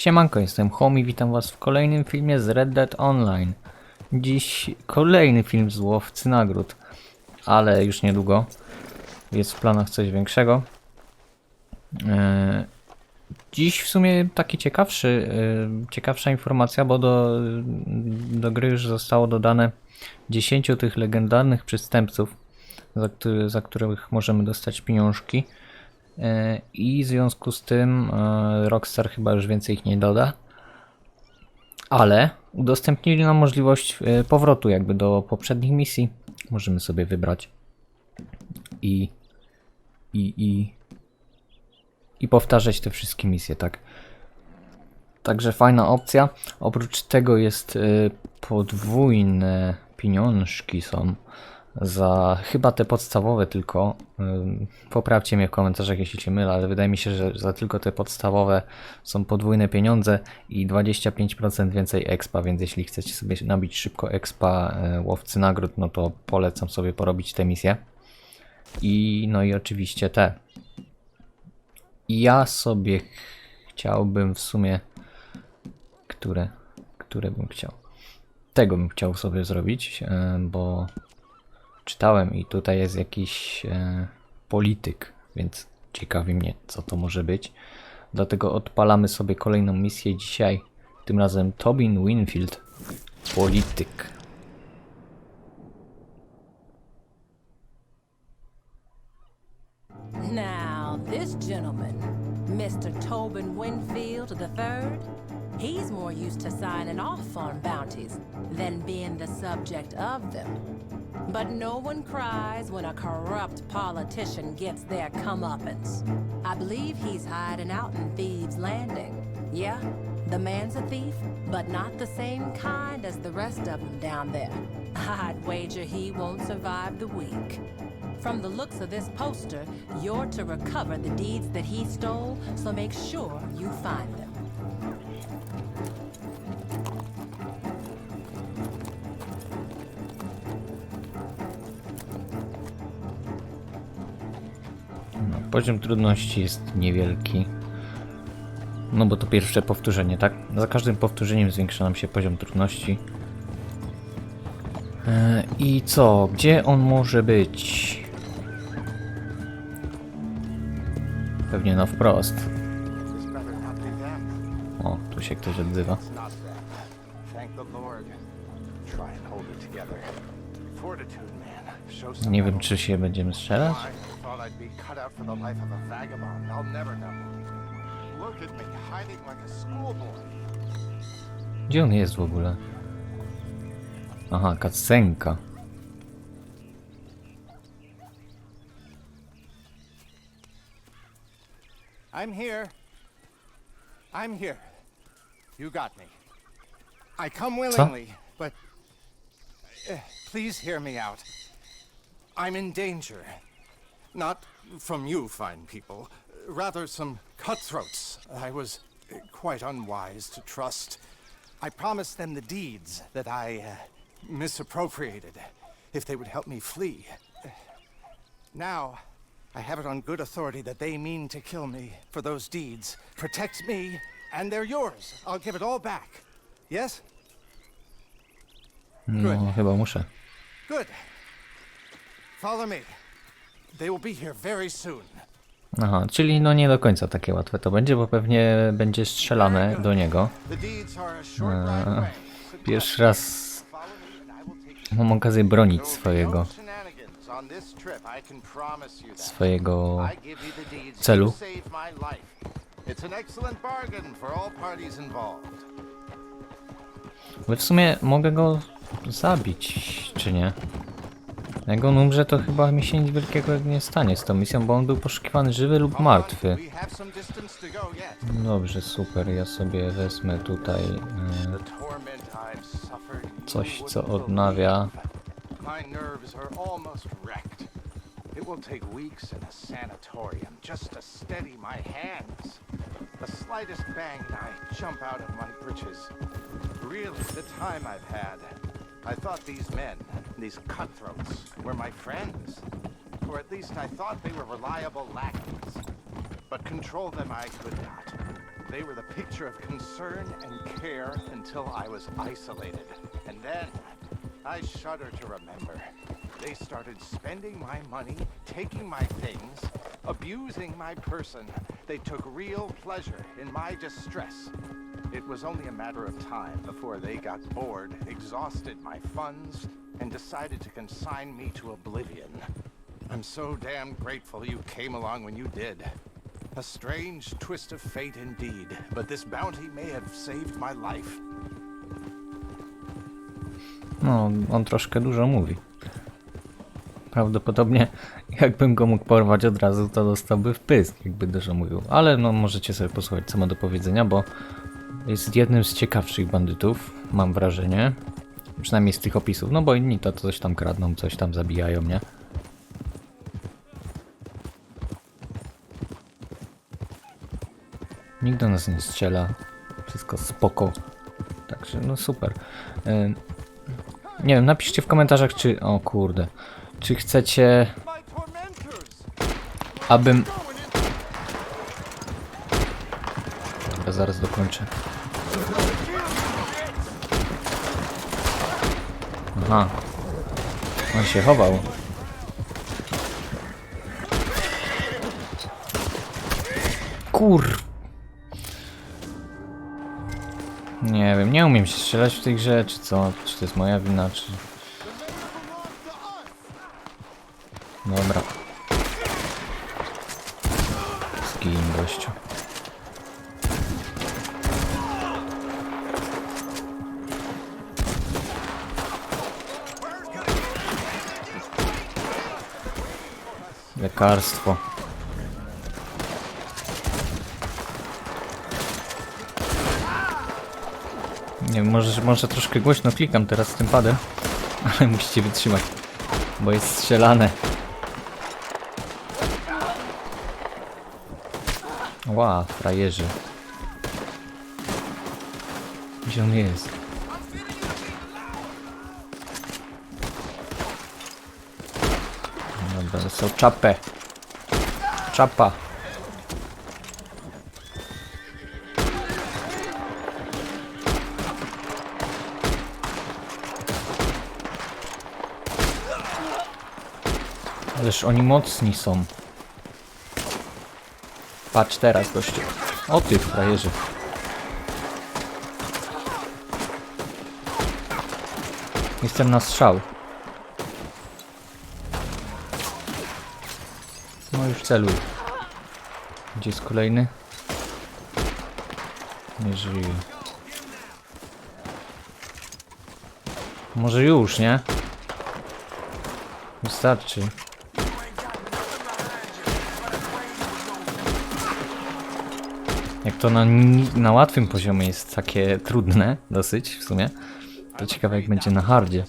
Siemanko, jestem Home i witam was w kolejnym filmie z Red Dead Online. Dziś kolejny film z Łowcy Nagród, ale już niedługo. Jest w planach coś większego. Eee, Dziś w sumie taki ciekawszy, e, ciekawsza informacja, bo do, do gry już zostało dodane 10 tych legendarnych przystępców, za, który, za których możemy dostać pieniążki. E, I w związku z tym e, Rockstar chyba już więcej ich nie doda. Ale udostępnili nam możliwość e, powrotu jakby do poprzednich misji. Możemy sobie wybrać i i i i powtarzać te wszystkie misje, tak? Także fajna opcja. Oprócz tego jest podwójne pieniążki są za chyba te podstawowe tylko. Poprawcie mnie w komentarzach jeśli się mylę, ale wydaje mi się, że za tylko te podstawowe są podwójne pieniądze i 25% więcej expa, więc jeśli chcecie sobie nabić szybko expa y, łowcy nagród, no to polecam sobie porobić te misje. I no i oczywiście te. Ja sobie ch- chciałbym w sumie. Które? Które bym chciał? Tego bym chciał sobie zrobić, e, bo czytałem i tutaj jest jakiś e, polityk, więc ciekawi mnie, co to może być. Dlatego odpalamy sobie kolejną misję dzisiaj. Tym razem Tobin Winfield, polityk. Now, this gentleman, Mr. Tobin Winfield III, he's more used to signing off on bounties than being the subject of them. But no one cries when a corrupt politician gets their comeuppance. I believe he's hiding out in Thieves' Landing. Yeah, the man's a thief, but not the same kind as the rest of them down there. I'd wager he won't survive the week. From the looks of this poster, you're to recover the deeds that he stole, so make sure you find them. Poziom trudności jest niewielki. No bo to pierwsze powtórzenie, tak? Za każdym powtórzeniem zwiększa nam się poziom trudności. E, I co? Gdzie on może być? Pewnie na wprost. O, tu się ktoś odzywa. Fortitude, Nie wiem, czy się będziemy strzelać. Gdzie on jest w ogóle? Aha, kacenka. I'm here. I'm here. You got me. I come willingly, but uh, please hear me out. I'm in danger. Not from you, fine people. Rather, some cutthroats I was uh, quite unwise to trust. I promised them the deeds that I uh, misappropriated if they would help me flee. Now, I have it on good authority that they mean to kill me for those deeds. Protect me, and they're yours. I'll give it all back. Yes? No, chyba muszę. Good. Follow me. They will be here very soon. Aha, czyli no nie do końca takie łatwe to będzie, bo pewnie będzie strzelane do niego. Away. Pierwszy raz mam okazję bronić swojego, swojego celu. Bo w sumie mogę go zabić, czy nie? Jak on umrze, to chyba mi się nic wielkiego nie stanie z tą misją, bo on był poszukiwany żywy lub martwy. Dobrze, super, ja sobie wezmę tutaj you coś, co odnawia. It will take weeks in a sanatorium just to steady my hands. The slightest bang I jump out of my britches. Really, the time I've had. I thought these men, these cutthroats, were my friends. Or at least I thought they were reliable lackeys. But control them I could not. They were the picture of concern and care until I was isolated. And then I shudder to remember. They started spending my money, taking my things, abusing my person. They took real pleasure in my distress. It was only a matter of time before they got bored, exhausted my funds, and decided to consign me to oblivion. I'm so damn grateful you came along when you did. A strange twist of fate indeed, but this bounty may have saved my life. No, on troszkę dużo mówi. Prawdopodobnie, jakbym go mógł porwać od razu, to dostałby w pysk, jakby dużo mówił. Ale no, możecie sobie posłuchać, co ma do powiedzenia, bo jest jednym z ciekawszych bandytów, mam wrażenie. Przynajmniej z tych opisów. No bo inni to coś tam kradną, coś tam zabijają, nie? Nikt do nas nie strzela. Wszystko spoko. Także no super. Ym, nie wiem, napiszcie w komentarzach, czy. O kurde. Czy chcecie, abym. Zaraz dokończę. Aha. On się chował. Kur. Nie wiem, nie umiem się strzelać w tej grze, czy co? Czy to jest moja wina, czy... Dobra. Zgin gościu. Lekarstwo. Nie może, może troszkę głośno klikam teraz z tym padem, ale musicie wytrzymać, bo jest strzelane. Ła, frajerzy. Gdzie on jest? Dobra, dostał czapę. Czapa. Ależ oni mocni są. Patrz teraz, gościu. O ty, frajerzy. Jestem na strzał. Celuj. Gdzie jest kolejny? Nie żyje. Może już, nie? Wystarczy. Jak to na, na łatwym poziomie jest takie trudne, dosyć w sumie, to ciekawe jak będzie na hardzie.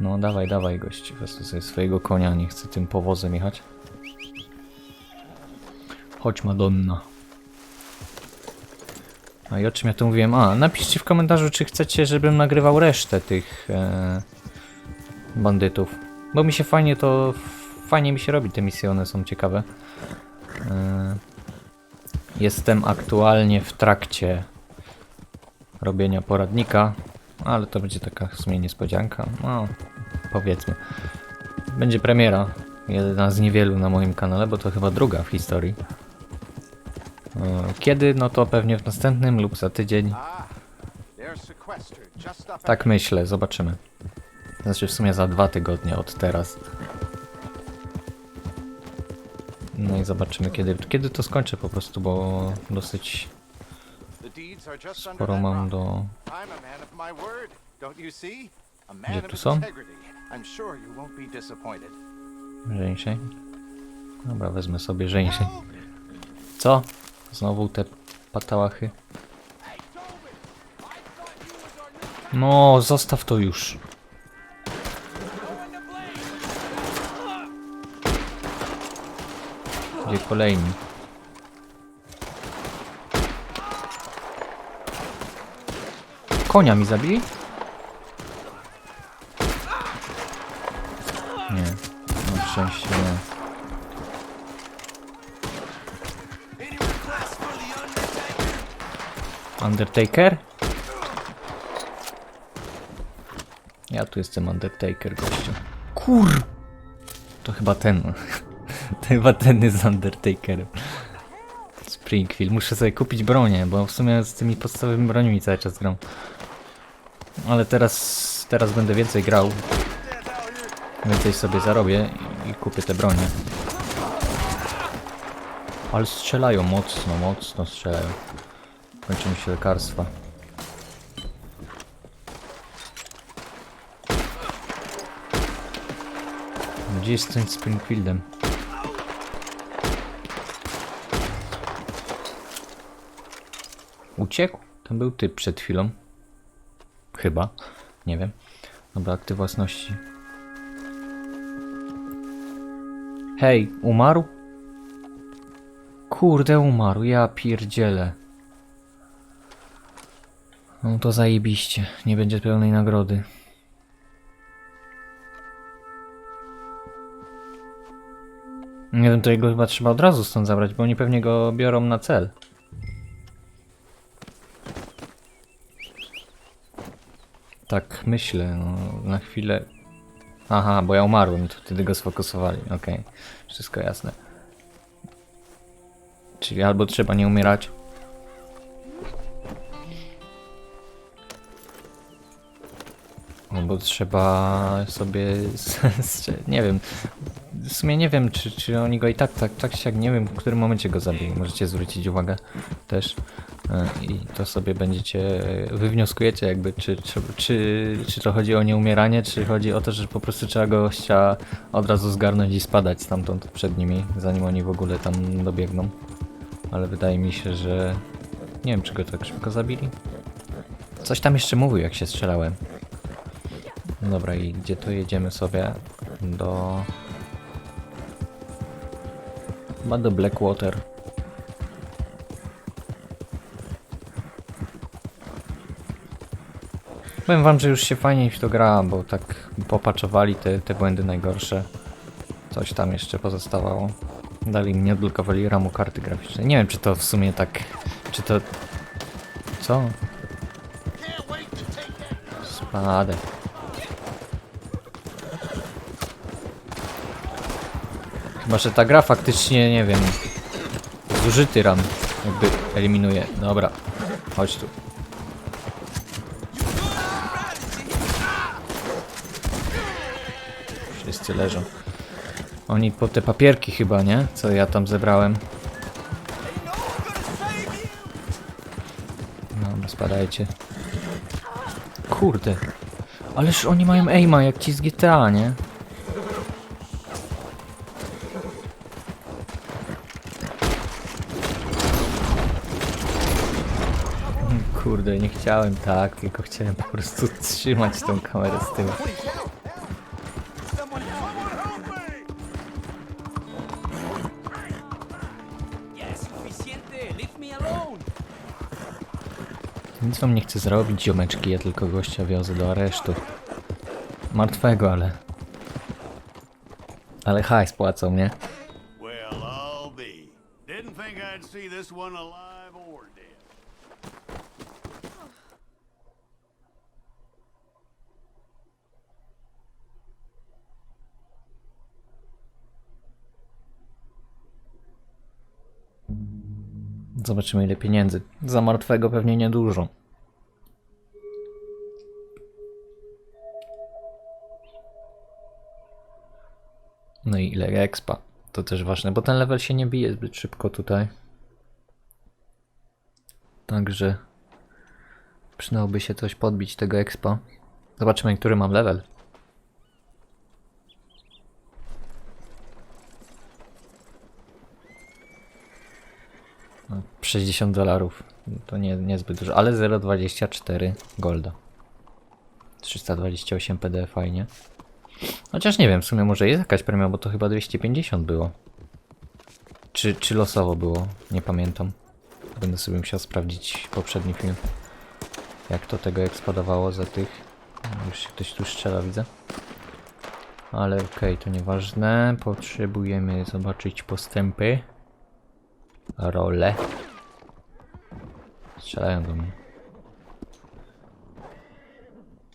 No? No dawaj, dawaj gości, wezmę sobie swojego konia, nie chcę tym powozem jechać. Chodź Madonna. A i o czym ja tu mówiłem? A, napiszcie w komentarzu, czy chcecie, żebym nagrywał resztę tych e, bandytów. Bo mi się fajnie to, fajnie mi się robi te misje, one są ciekawe. E, jestem aktualnie w trakcie robienia poradnika, ale to będzie taka w sumie niespodzianka. No, powiedzmy. Będzie premiera. Jedna z niewielu na moim kanale, bo to chyba druga w historii. E, Kiedy? No to pewnie w następnym lub za tydzień. Ah, Tak myślę, zobaczymy. Znaczy w sumie za dwa tygodnie od teraz. No i zobaczymy kiedy, kiedy to skończę po prostu, bo dosyć The deeds are just under sporo mam do... Gdzie tu są? Żeńsień. Dobra, wezmę sobie żeńsień. Co? Znowu te patałachy. No, zostaw to już. Gdzie kolejni? Konia mi zabili? Nie, na szczęście nie. Undertaker? Ja tu jestem Undertaker gościu. Kur! To chyba ten. To chyba ten jest Undertakerem. Springfield. Muszę sobie kupić bronię, bo w sumie z tymi podstawowymi broniami cały czas gram. Ale teraz, teraz będę więcej grał. Więcej sobie zarobię i, kupię te bronie. Ale strzelają mocno, mocno strzelają. Kończą mi się lekarstwa. Gdzie jest ten Springfieldem? Uciekł? Tam był typ przed chwilą. Chyba. Nie wiem. Dobra, akty własności. Hej, umarł? Kurde, umarł. Ja pierdzielę. No to zajebiście. Nie będzie pełnej nagrody. Nie wiem, to jego chyba trzeba od razu stąd zabrać, bo oni pewnie go biorą na cel. Tak myślę, no, na chwilę. Aha, bo ja umarłem, to wtedy go sfokusowali. Okej, wszystko jasne. Czyli albo trzeba nie umierać. Albo trzeba sobie. Nie wiem. W sumie nie wiem, czy, czy oni go i tak, tak, tak się jak nie wiem, w którym momencie go zabili. Możecie zwrócić uwagę też. E, I to sobie będziecie. e, Wywnioskujecie, jakby, czy, czy, czy, czy to chodzi o nieumieranie, czy chodzi o to, że po prostu trzeba gościa od razu zgarnąć i spadać stamtąd przed nimi, zanim oni w ogóle tam dobiegną. Ale wydaje mi się, że. Nie wiem, czy go tak szybko zabili. Coś tam jeszcze mówił, jak się strzelałem. Dobra, i gdzie to jedziemy sobie? Do... Chyba do Blackwater. Powiem wam, że już się fajniej w to gra, bo tak popaczowali te, te błędy najgorsze. Coś tam jeszcze pozostawało. Dali mi odblokowali ramu karty graficznej. Nie wiem, czy to w sumie tak... Czy to... Co? Spadę. Chyba, że ta gra faktycznie, nie wiem, zużyty RAM jakby eliminuje. Dobra, chodź tu. Wszyscy leżą. Oni po te papierki chyba, nie? Co ja tam zebrałem. Dobra, spadajcie. Kurde. Ależ oni mają aima jak ci z GTA, nie? Kurde, nie chciałem tak, tylko chciałem po prostu trzymać tą kamerę z tyłu. Nic wam nie chcę zrobić, ziomeczki, ja tylko gościa wiozę do aresztu. Martwego, ale... Ale hajs płacą, nie? Zobaczymy ile pieniędzy. Za martwego pewnie niedużo. No i ile expa. To też ważne, bo ten level się nie bije zbyt szybko tutaj. Także przydałoby się coś podbić tego expa. Zobaczymy, który mam level. No, 60 dolarów. To nie, niezbyt dużo, ale 0,24 golda. 328 PD fajnie. Chociaż nie wiem, w sumie może jest jakaś premia, bo to chyba 250 było. Czy, czy losowo było? Nie pamiętam. Będę sobie musiał sprawdzić poprzedni film. Jak to tego eksplodowało za tych. Już się ktoś tu strzela, widzę. Ale okej, to nieważne. Potrzebujemy zobaczyć postępy. Role. Strzelają do mnie.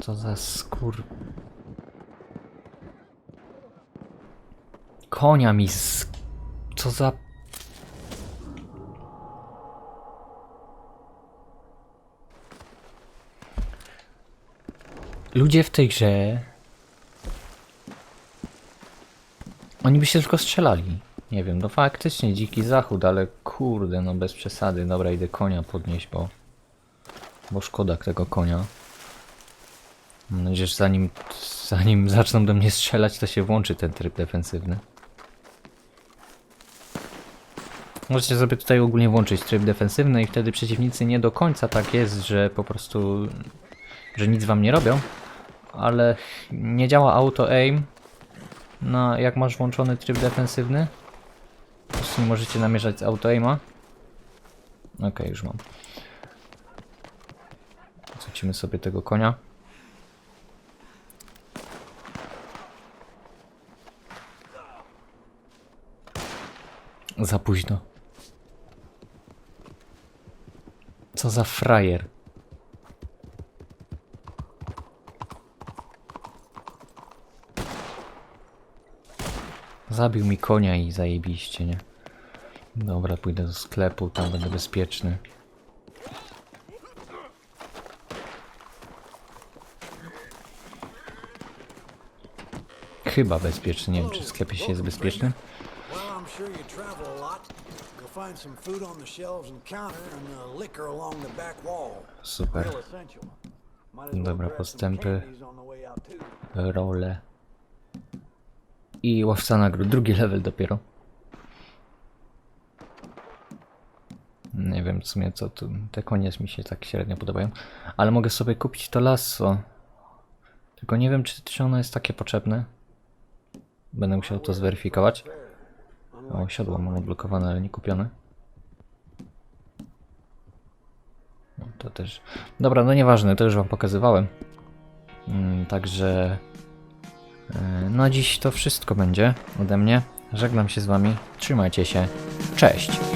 Co za skór... Konia mi z... Co za... Ludzie w tej grze... Oni by się tylko strzelali. Nie wiem, no faktycznie dziki zachód, ale kurde, no bez przesady. Dobra, idę konia podnieść, bo... Bo szkoda tego konia. Mam nadzieję, że zanim, zanim zaczną do mnie strzelać, to się włączy ten tryb defensywny. Możecie sobie tutaj ogólnie włączyć tryb defensywny i wtedy przeciwnicy nie do końca tak jest, że po prostu, że nic wam nie robią, ale nie działa auto aim na jak masz włączony tryb defensywny. Po prostu nie możecie namierzać z auto aima. Okej, już mam. Zlecimy sobie tego konia. Za późno. Co za frajer. Zabił mi konia i zajebiście, nie? Dobra, pójdę do sklepu, tam będę bezpieczny. Chyba bezpieczny, nie wiem czy w sklepie się jest bezpieczny. Well, I'm sure you travel a lot. You'll find some food on the shelves and counter and uh, liquor along the back wall. Super. Real essential. Might as well Dobra, grab some postępy. candies on the way out too. Role. I łowca nagród, drugi level dopiero. Nie wiem w sumie co tu, te konie mi się tak średnio podobają. Ale mogę sobie kupić to lasso. Tylko nie wiem czy, czy ono jest takie potrzebne. Będę musiał to zweryfikować. O, siodło mam odblokowane, ale nie kupione. No to też... Dobra, no nieważne, to już wam pokazywałem. Mm, także... e, Na dziś to wszystko będzie ode mnie. Żegnam się z wami. Trzymajcie się. Cześć!